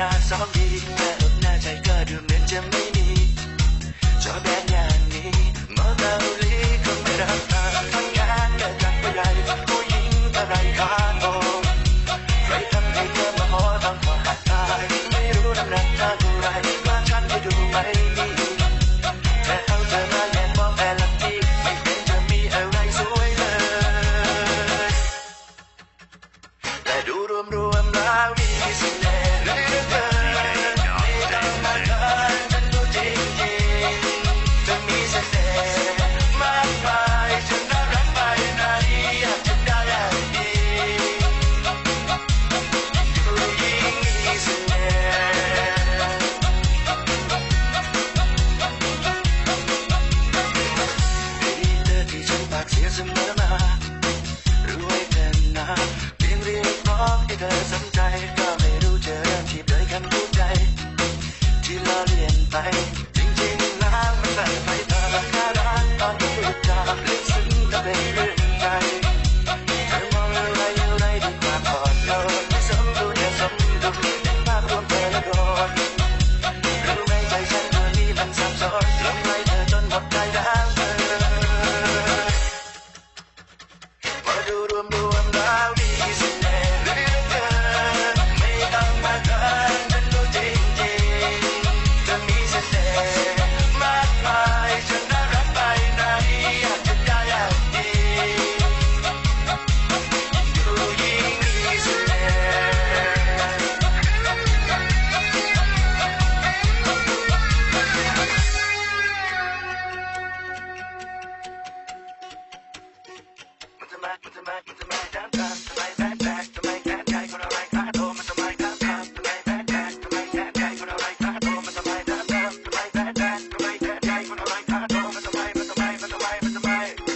นาดสองดีแต่อดหน้าใจก็ดูเหมือนจะไม่มีจอแบนอย่างนี้มอเตอร์ลีคงไม่รับทางทำงานแต่จังไปใหญ่ผู้หญิงอะไรข้าโตใครทำให้เธอมาขอต้ความหัดตายไม่รู้น้ำหนักเท่าไรบ้านฉันไปดูไม่มีแต่เอาเธอมาแย่งมองแอร์ลับที่ไม่เป็นจะมีอะไรสวยเลย แต่ดูรวมๆแล้วมีสิ่ง 爱情的美人。Bye.